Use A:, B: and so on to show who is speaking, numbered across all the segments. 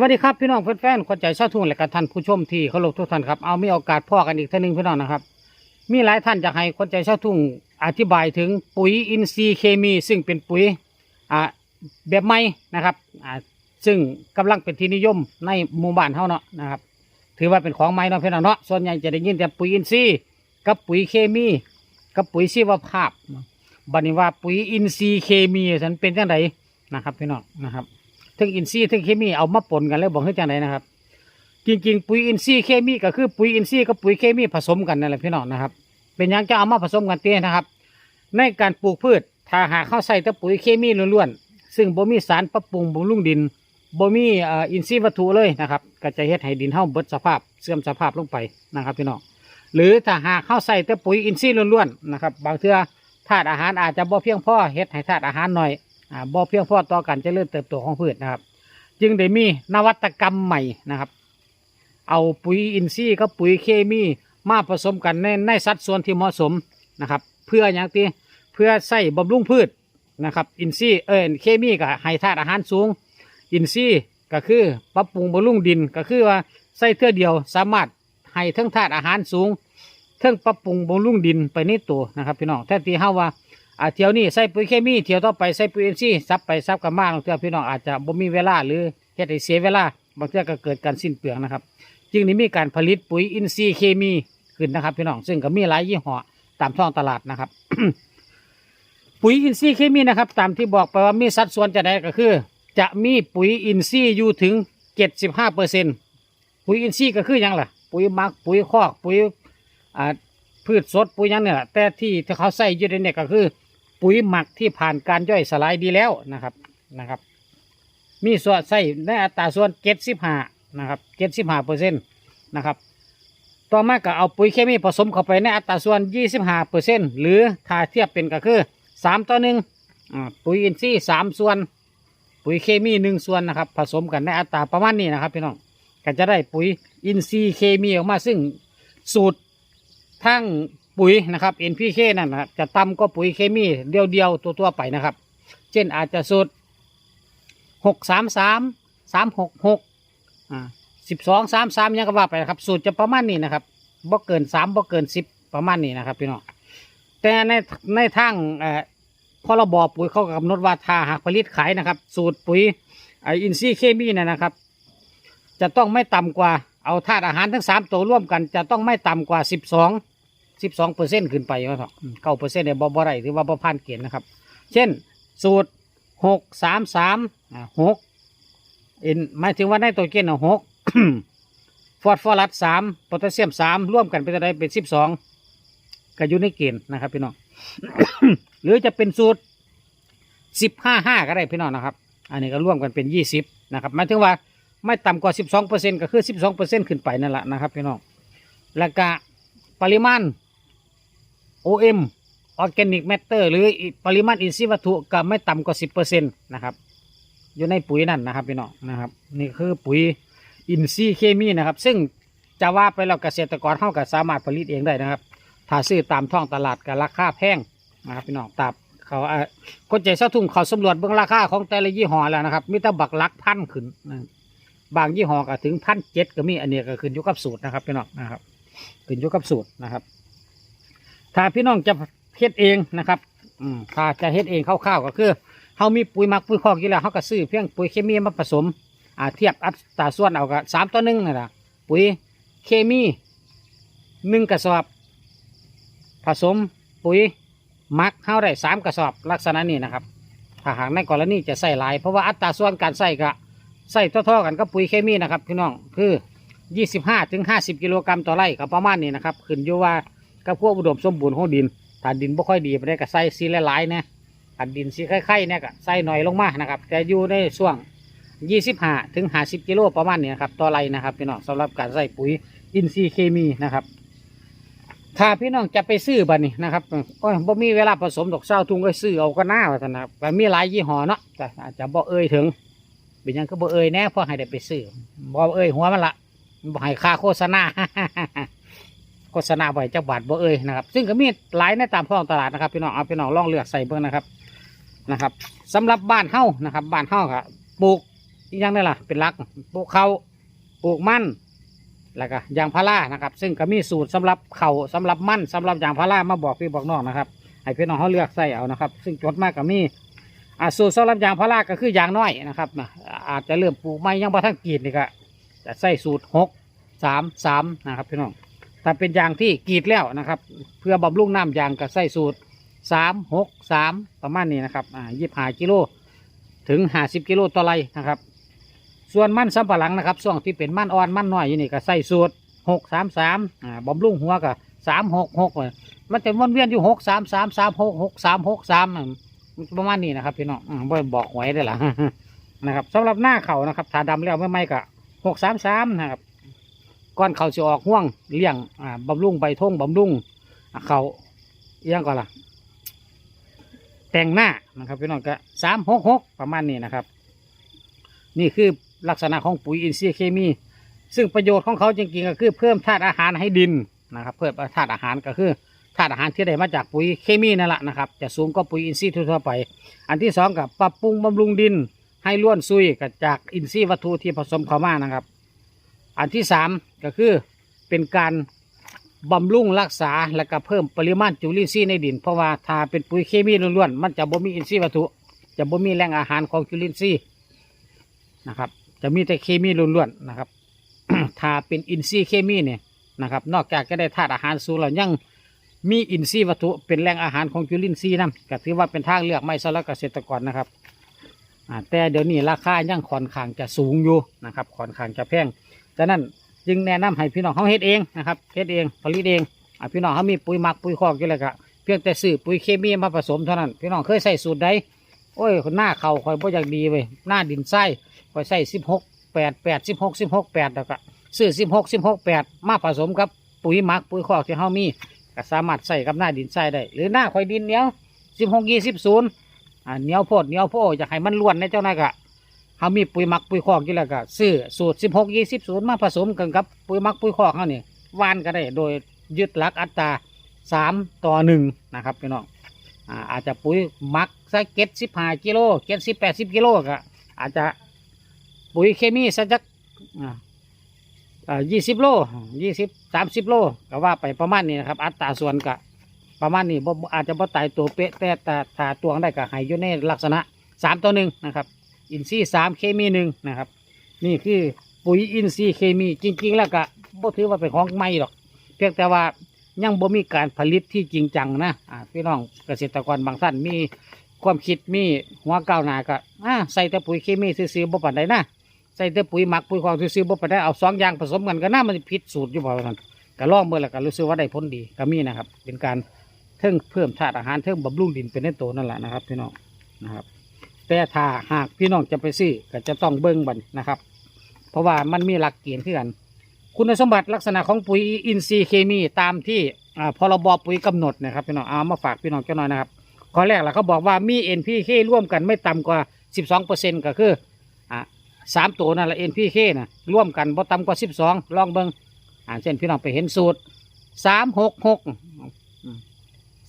A: วัสดีครับพี่น้องแฟนๆคนใจชาวทุ่งและกับท่านผู้ชมที่เคารพทุกท่านครับเอามีโอกาสพ่อกันอีกท่านหนึ่งพี่น้องนะครับ มีหลายท่านอยากให้คนใจชาวทุ่งอธิบายถึงปุ๋ยอินทรีย์เคมี ซึ่งเป็นปุ๋ยอ่าแบบใหม่นะครับอ่าซึ่งกำลังเป็นที่นิยมในหมู่บ้านเฮาเนาะนะครับ ถือว่าเป็นของใหม่เนาะพี่น้องเนาะส่วนใหญ่จะได้ยินแต่ปุ๋ยอินทรีย์กับปุ๋ยเคมีกับปุ๋ยชีวภาพบัดนี้ว่าปุ๋ยอินทรีย์เคมีฉันเป็นจังไดนะครับพี่น้องนะครับ ทั้งอินทรีย์ทั้งเคมีเอามาปนกันแล้วบอกให้จังไหนนะครับ จริงๆ ปุ๋ยอินทรีย์เคมีก็คือปุ๋ยอินทรีย์กับปุ๋ยเคมีผสมกันนั่นแหละพี่น้องนะครับ เป็นยังจะเอามาผสมกันเตี้ยนะครับ ในการปลูกพืชถ้าหากเข้าใส่แต่ปุ๋ยเคมีล้วนๆซึ่งบ่มีสารปรับปรุงบำรุงดินบ่มีอ่ออินทรีย์วัตถุเลยนะครับก็จะเฮ็ดให้ดินเฮาเบิดสภาพเสื่อมสภาพลงไปนะครับพี่น้องหรือถ้าหากเข้าใส่แต่ปุ๋ยอินทรีย์ล้วนๆนะครับบางเทื่อธาตุอาหารอาจจะบ่เพียงพอเฮ็ดให้ธาตุอาหารหน่อย อ่าบ่เพียงพอต่อการเจริญเติบโตของพืชนะครับ จึงได้มีนวัตกรรมใหม่นะครับ เอาปุ๋ยอินทรีย์กับปุ๋ยเคมีมาผสมกันในในสัดส่วนที่เหมาะสมนะครับ เพื่ออย่างที่เพื่อใส่บำรุงพืชนะครับ อินทรีย์เออเคมีก็ให้ธาตุอาหารสูง อินทรีย์ก็คือปรับปรุงบำรุงดินก็คือว่าใส่เท่อเดียวสามารถให้ทั้งธาตุอาหารสูงทั้งปรับปรุงบำรุงดินไปในตัวนะครับพี่น้องแท้ที่เฮาว่า อ่าเที่ยวนี้ใส่ปุ๋ยเคมีเที่ยวต่อไปใส่ปุ๋ยเอ็นซีซับไปซับกันมากบางเทื่อพี่น้องอาจจะบ่มีเวลาหรือเฮ็ดให้เสียเวลาบางเทื่อก็เกิดการสิ้นเปลืองนะครับ จึงนี้มีการผลิตปุ๋ยอินทรีย์เคมีขึ้นนะครับ พี่น้องซึ่งก็มีหลายยี่ห้อตามท้องตลาดนะครับ ปุ๋ยอินทรีย์เคมีนะครับ ตามที่บอกไปว่ามีสัดส่วนจะได้ก็คือ จะมีปุ๋ยอินทรีย์อยู่ถึงเจ็ดสิบห้าเปอร์เซ็นปุ๋ยอินทรีย์ก็คือหยังล่ะ ปุ๋ยหมักปุ๋ยคอกปุ๋ยอ่าพืชสดปุ๋ยหยังเนี่ยแหละแต่ที่ที่เขาใส่อยู่ในเนี่ยก็คือ ปุ๋ยหมักที่ผ่านการย่อยสลายดีแล้วนะครับนะครับ มีส่วนใส่ในอัตราส่วนเจ็ดสิบห้านะครับเจ็ดสิบห้าเปอร์เซ็นต์นะครับ ต่อมาก็เอาปุ๋ยเคมีผสมเข้าไปในอัตราส่วนยี่สิบห้าเปอร์เซ็นต์หรือถ้าเทียบเป็นก็คือสามต่อหนึ่งปุ๋ยอินทรีย์สามส่วน ปุ๋ยเคมีหนึ่งส่วนนะครับ ผสมกันในอัตราประมาณนี้นะครับพี่น้องก็จะได้ปุ๋ยอินทรีย์เคมีออกมาซึ่งสูตรทั้ง ปุ๋ยนะครับ NPK นั่นนะครับจะต่ำก็ปุ๋ยเคมีเดียวๆตัวตัวๆไปนะครับ เช่นอาจจะสูตรหกสามสามสามหกหกอ่าสิบสองสามสามยังก็ว่าไปนะครับสูตรจะประมาณนี้นะครับบ่เกินสามบ่เกินสิบประมาณนี้นะครับพี่น้องแต่ในในทางเอ่อพรบปุ๋ยเขากำหนดว่าถ้าหากผลิตขายนะครับ สูตรปุ๋ยไออินทรีย์เคมีเนยนะครับ จะต้องไม่ต่ำกว่าเอาธาตุอาหารทั้งสามตัวร่วมกัน จะต้องไม่ต่ำกว่าสิบสอง สิบสองเปอร์เซ็นต์ขึ้นไปว่าเถอะเก้าเปอร์เซ็นต์เนี่ยบ่บ่ได้ถือว่าบ่ผ่านเกณฑ์นะครับ เช่นสูตรหกสามสามหกเอ็นหมายถึงว่าในตัวเกณฑ์หกฟอสฟอรัสสามโพแทสเซียมสามร่วมกันเป็นอะไรเป็นสิบสองก็อยู่ในเกณฑ์นะครับพี่น้องหรือจะเป็นสูตรสิบห้าห้าก็ได้พี่น้องนะครับ อันนี้ก็ร่วมกันเป็นยี่สิบนะครับหมายถึงว่าไม่ต่ำกว่า12เปอร์เซ็นก็คือ12เปอร์เซ็นขึ้นไปนั่นแหละนะครับพี่น้องแล้วก็ปริมาณ OM Organic Matter หรือปริมาณอินทรีย์วัตถุก็ไม่ต่ำกว่า 10เปอร์เซ็นนะครับ อยู่ในปุ๋ยนั่นนะครับพี่น้องนะครับ นี่คือปุ๋ยอินทรีย์เคมีนะครับ ซึ่งจะว่าไปแล้วเกษตรกรเท่ากับสามารถผลิตเองได้นะครับ ถ้าซื้อตามท้องตลาดกับราคาแพงนะครับพี่น้องตามเขาเออคนใจเส้าทุ่งเขาสำรวจเบื้องราคาของแต่ละยี่ห้อแล้วนะครับมีแต่บักลักพันขึ้นนะครับบางยี่ห้อก็ถึงพันเจ็ดก็มีอันนี้ก็ขึ้นอยู่กับสูตรนะครับพี่น้องนะครับขึ้นอยู่กับสูตรนะครับ ถ้าพี่น้องจะเฮ็ดเองนะครับอืมถ้าจะเฮ็ดเองคร่าวๆก็คือเขามีปุ๋ยหมักปุ๋ยคอกอยู่แล้วเขาก็ซื้อเพียงปุ๋ยเคมีมาผสมอ่าเทียบอัตราส่วนเอากับสามต่อหนึ่งนั่นแหละปุ๋ยเคมีหนึ่งกระสอบ ผสมปุ๋ยมักเข้าได้สามกระสอบลักษณะนี้นะครับถ้าหากในกรณีจะใส่หลาย เพราะว่าอัตราส่วนการใส่ก็ใส่ท่อๆกันกับปุ๋ยเคมีนะครับพี่น้องคือ 25ถึง50 กิโลกรัมต่อไร่ก็ประมาณนี้นะครับขึ้นอยู่ว่า กับพวกอุดมสมบูรณ์ของดินถ้าดินบ่ค่อยดีไปได้ก็ใส่ซีหลายๆนะถ้าดินสีไข่ๆเนี่ยก็ใส่หน่อยลงมานะครับแต่อยู่ในช่วง 25ถึง50กิโลประมาณนี้นครับต่อไรนะครับพี่น้องสำหรับการใส่ปุ๋ยอินทรีย์เคมีนะครับถ้าพี่น้องจะไปซื้อบัดนี้นะครับโอ้ยบ่มีเวลาผสมดอกเศร้าทุ่งก็ซื้อเอาก็น่าว่านะครับแต่มีหลายยี่ห้อเนาะแต่อาจจะบ่เอ่ยถึง เป็นยังก็บ่เอ่ยแน่เพราะให้ได้ไปซื้อบ่เอ่ยหัวมันละบ่ให้ค่าโฆษณา ษณาบ่อยจักบาทบ่เอ่ยนะครับ ซึ่งก็มีหลายในตามท้องตลาดนะครับพี่น้องเอาพี่น้องลองเลือกใส่เบิ่งนะครับนะครับสำหรับบ้านเฮ้านะครับบ้านเฮ้าก็ปลูกอีกอย่างนี่ล่ะเป็นหลักปลูกเขาปลูกมันแล้วก็ยางพารานะครับ ซึ่งก็มีสูตรสำหรับเขาวสำหรับมันสำหรับยางพารามาบอกพี่บอกน้องนะครับให้พี่น้องเขาเลือกใส่เอานะครับ ซึ่งจดมากก็มีอ่าสูตรสำหรับยางพาราก็คือยางน้อยนะครับนะอาจจะเริ่มปลูกไม่ยังบ่ทันกรีดนี่ก็จะใส่สูตรหกสามสามนะครับพี่น้อง ถ้าเป็นยางที่กรีดแล้วนะครับ เพื่อบำรุงน้ำยางก็ใส่สูตรสามหกสามประมาณนี้นะครับอ่ายี่ห้ากิโลถึงห้าสิบกิโลต่อไรนะครับ ส่วนมันสำปะหลังนะครับช่วงที่เป็นมันอ่อนมันน้อยอยู่นี่ก็ใส่สูตรหกสามสามอ่าบำรุงหัวก็สามหกหกเลยมันจะวนเวียนอยู่หกสามสามสามหกหกสามหกสามประมาณนี้นะครับพี่น้องบ่บอกหวยได้หรอนะครับสำหรับหน้าเขานะครับถ้าดำแล้วไม่ไม่ก็หกสามสามนะครับ ก้อนเขาจะออกห่วงเลี้ยงอ่าบำรุงใบทงบำรุงอ่าเขาเอียงก่อนล่ะ แต่งหน้านะครับพี่น้องก็สามหกหกประมาณนี้นะครับ นี่คือลักษณะของปุ๋ยอินทรีย์เคมี ซึ่งประโยชน์ของเขาจริงๆก็คือเพิ่มธาตุอาหารให้ดินนะครับ เพิ่มธาตุอาหารก็คือธาตุอาหารที่ได้มาจากปุ๋ยเคมีนั่นแหละนะครับ จะสูงกว่าปุ๋ยอินทรีย์ทั่วไป อันที่สองกับปรับปรุงบำรุงดิน ให้ล้วนซุยกับจากอินทรีย์วัตถุที่ผสมเข้ามานะครับ อันที่สามก็คือเป็นการบำรุงรักษาและก็เพิ่มปริมาณจุลินทรีย์ในดิน เพราะว่าถ้าเป็นปุ๋ยเคมีล้วนๆมันจะบ่มีอินทรีย์วัตถุ จะบ่มีแหล่งอาหารของจุลินทรีย์นะครับจะมีแต่เคมีล้วนๆนะครับถ้าเป็นอินทรีย์เคมีเนี่ยนะครับ นอกจากจะได้ธาตุอาหารสูงแล้วยังมีอินทรีย์วัตถุเป็นแหล่งอาหารของจุลินทรีย์นะก็ถือว่าเป็นทางเลือกไม่สำหรับเกษตรกรนะครับแต่เดี๋ยวนี้ราคายังค่อนข้างจะสูงอยู่นะครับค่อนข้างจะแพง ฉะนั้นจึงแนะนำให้พี่น้องเขาเฮ็ดเองนะครับเฮ็ดเองผลิตเองอพี่น้องเขามีปุ๋ยหมักปุ๋ยคอกอยู่แล้วก็เพียงแต่ซื้อปุ๋ยเคมีมาผสมเท่านั้น พี่น้องเคยใส่สูตรใดโอ้ยหน้าเขาคอยบ่อยากดีเว้ยหน้าดินไส้คอยใส่สิบหกแปดแปดสิบหกสิบหกแปดแล้วก็ซื้อสิบหกสิบหกแปดมาผสมกับปุ๋ยหมักปุ๋ยคอกที่เขามีก็สามารถใส่กับหน้าดินทรายได้ หรือหน้าข่อยดินเหนียวสิบหกยี่สิบศูนย์อ่าเหนียวโพดเหนียวโพดอยากให้มันล้วนในเจ้านายกะ เขามีปุ๋ยหมักปุ๋ยคอกอยู่แล้วก็ซื้อสูตรสิบหกยี่สิบศูนย์มาผสมกันกับปุ๋ยหมักปุ๋ยคอกเขานี่วานก็ได้โดยยึดหลักอัตราสามต่อหนึ่งนะครับพี่น้องอ่าอาจจะปุ๋ยหมักสักเก็ดสิบห้ากิโลเก็ดสิบแปดสิบกิโลก็อาจจะปุ๋ยเคมีสักจักยี่สิบโลยี่สิบสามสิบโลก็ว่าไปประมาณนี้นะครับอัตราส่วนก็ประมาณนี้บ่บ่อาจจะบ่ตายตัวเป๊ะแต่ต่ถ้าตวงได้ก็ให้อยู่ในลักษณะสามต่อหนึ่งนะครับ อินทรีย์สามเคมีหนึ่งนะครับ นี่คือปุ๋ยอินทรีย์เคมีจริง ๆ แล้วก็บ่ถือว่าเป็นของใหม่หรอก เพียงแต่ว่ายังบ่มีการผลิตที่จริงจังนะอ่าพี่น้องเกษตรกรบางท่านมีความคิดมีหัวก้าวหน้าก็อ่าใส่แต่ปุ๋ยเคมีซื้อๆบ่ปานใดนะใส่แต่ปุ๋ยหมักปุ๋ยของซื้อๆบ่ไปได้เอาสองอย่างผสมกันก็น่ามันผิดสูตรอยู่บ่กันก็ลองเมื่อแล้วก็รู้สึกว่าได้ผลดีก็มีนะครับ เป็นการเทิงเพิ่มธาตุอาหารเทิงบำรุงดินเป็นในตัวนั่นแหละนะครับพี่น้องนะครับ แต่ถ้าหากพี่น้องจะไปซื้อก็จะต้องเบิ่งบันนะครับ เพราะว่ามันมีหลักเกณฑ์คือกัน คุณสมบัติลักษณะของปุ๋ยอินทรีย์เคมีตามที่อ่าพรบปุ๋ยกำหนดนะครับพี่น้องเอามาฝากพี่น้องเจ้าน่อยนะครับข้อแรกล่ะเขาบอกว่ามี NPK ร่วมกันไม่ต่ำกว่า 12%ก็คืออ่าสามตัวนั่นแหละ NPK นะร่วมกันบ่ต่ำกว่าสิบสองลองเบิงอ่านเช่นพี่น้องไปเห็นสูตรสามหกหก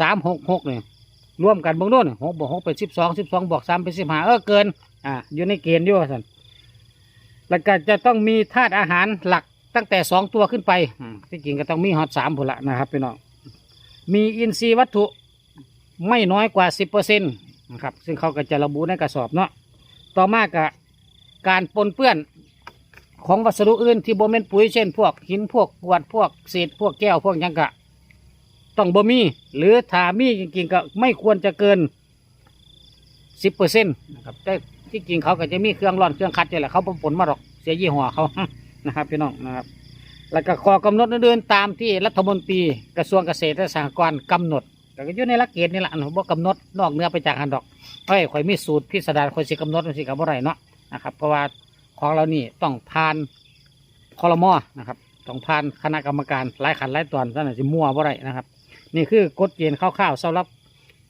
A: สามหกหกเนี่ย ร่วมกันเบางโน่นหกบวกหกเป็นสิบสองสิบสองบวกสามเป็นสิบห้าเออเกินอ่าอยู่ในเกณฑ์อยู่ว่าสันแล้วก็จะต้องมีธาตุอาหารหลักตั้งแต่สองตัวขึ้นไปที่จริงก็ต้องมีฮอตสามผุละนะครับพี่น้องมีอินทรีย์วัตถุไม่น้อยกว่าสิบเปอร์เซ็นต์นะครับซึ่งเขาก็จะระบุในกระสอบเนาะต่อมากะการปนเปื้อนของวัสดุอื่นที่โบ่แม่นปุ๋ยเช่น พวกหินพวกกรวดพวกเศษพวกแก้วพวกยังกะ ต้องบ่มี หรือถ้ามีจริงๆก็ไม่ควรจะเกินสิบเปอร์เซ็นต์นะครับแต่ที่จริงเขาก็จะมีเครื่องร่อนเครื่องคัดนี่แหละเขาผลมาหรอกเสียยี่ห้อเขานะครับพี่น้องนะครับแล้วก็ข้อกำหนดอื่นตามที่รัฐมนตรีกระทรวงเกษตรและสหกรณ์กำหนดแต่ก็อยู่ในหลักเกณฑ์นี่แหละอันบ่กำหนดนอกเหนือไปจากหันดอกเฮ้ยข่อยมีสูตรพิสดารข่อยสิกำหนดมันสิกับบ่ไรเนาะนะครับเพราะว่าของเรานี่ต้องผ่านคอรมอนะครับต้องผ่านคณะกรรมการหลายขันหลายตอนท่านอาจจะมั่วบ่ได้นะครับ นี่คือกฎเกณฑ์คร่าวๆสำหรับ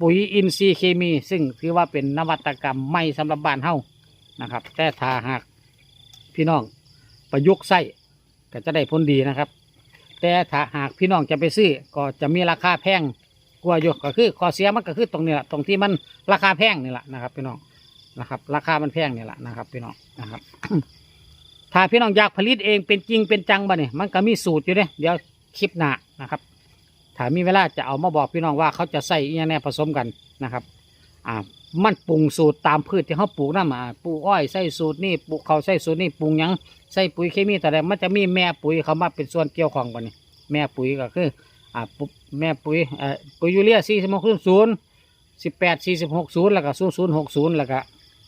A: ปุ๋ยอินทรีย์เคมี ซึ่งถือว่าเป็นนวัตกรรมใหม่สำหรับบ้านเฮานะครับ แต่ถ้าหากพี่น้องประยุกต์ใส่ก็จะได้ผลดีนะครับ แต่ถ้าหากพี่น้องจะไปซื้อก็จะมีราคาแพงกว่าอยู่ก็คือข้อเสียมันก็คือตรงนี้แหละตรงที่มันราคาแพงนี่แหละนะครับ พี่น้องนะครับ ราคามันแพงนี่แหละนะครับ พี่น้องนะครับ ถ้าพี่น้องอยากผลิตเองเป็นจริงเป็นจังบ่เนี่ยมันก็มีสูตรอยู่เนี่ยเดี๋ยวคลิปหน้านะครับ ถ้ามีเวลาจะเอามาบอกพี่น้องว่าเขาจะใส่อหยังแน่ผสมกันนะครับอ่ามันปรุงสูตรตามพืชที่เขาปลูกนั่นมาปลูกอ้อยใส่สูตรนี่ปลูกเขาวใส่สูตรนี่ปรุงหยังใส่ปุ๋ยเคมีแต่ละมันจะมีแม่ปุ๋ยเขามาเป็นส่วนเกี่ยวข้องกันนี่แม่ปุ๋ยก็คืออ่าปุ๊บแม่ปุ๋ยเอ่อปุ๋ยยูเรียสี่สิบหกศูนย์สิบแปดสี่สิบหกศูนย์แล้วก็ศูนย์ศูนย์หกศูนย์แล้วก็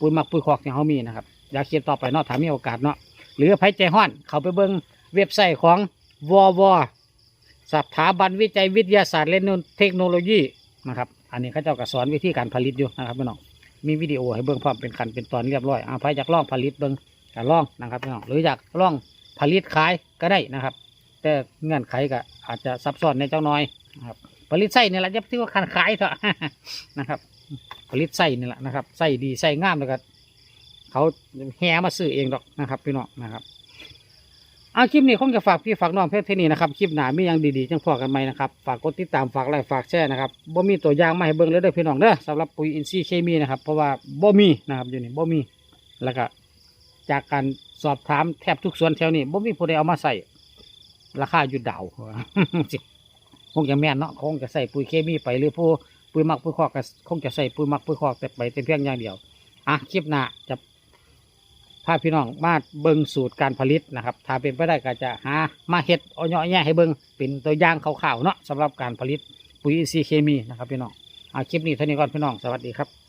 A: ปุ๋ยหมักปุ๋ยคอกที่เขามีนะครับอยากเขียนต่อไปเนาะถ้ามีโอกาสเนาะหรือไผใจห้อนเขาไปเบิ่งเว็บไซต์ของวอว สถาบันวิจัยวิทยาศาสตร์และเทคโนโลยีนะครับ อันนี้เขาเจ้าก็สอนวิธีการผลิตอยู่นะครับพี่น้อง มีวิดีโอให้เบิ่งพร้อมเป็นขั้นเป็นตอนเรียบร้อยอาไผอยากล่องผลิตเบิ่งก็ลองนะครับพี่น้อง หรืออยากล่องผลิตขายก็ได้นะครับ แต่เงื่อนไขก็อาจจะซับซ้อนในเจ้าน้อยนะครับผลิตไส้นี่แหละจะถือว่าการขายเถอะนะครับ ผลิตไส้นี่แหละนะครับไส้ดีไส้งามแล้วก็เขาแห่มาซื้อเองดอกนะครับพี่น้องนะครับ อาคลิปนี้คงจะฝากพี่ฝากน้องเพื่อนเท่นี้นะครับคลิปหนามีอย่างดีๆจังพอกันไหมนะครับฝากกดติดตามฝากไลค์ฝากแชร์นะครับบ่มีตัวอย่างมาให้เบิ่งเลยเด้อพี่น้องเด้อสำหรับปุ๋ยอินทรีย์เคมีนะครับเพราะว่าบ่มีนะครับอยู่นี่บ่มีแล้วก็จากการสอบถามแทบทุกส่วนแถวนี้บ่มีผู้ใดเอามาใส่ราคาอยู่ดาวคงจะแม่นเนาะคงจะใส่ปุ๋ยเคมีไปหรือผู้ปุ๋ยหมักปุ๋ยคอกก็คงจะใส่ปุ๋ยหมักปุ๋ยคอกแต่ไปแต่เพียงอย่างเดียวอะคลิปหน้าจะ พาพี่น้องมาเบิ่งสูตรการผลิตนะครับ ถ้าเป็นไปได้ก็จะหามาเห็ดเอาเนาะแย่ให้เบิ่งเป็นตัวอย่างข่าวๆเนาะสำหรับการผลิตปุ๋ยอินทรีย์เคมีนะครับพี่น้องอะคลิปนี้เท่านี้ก่อนพี่น้องสวัสดีครับ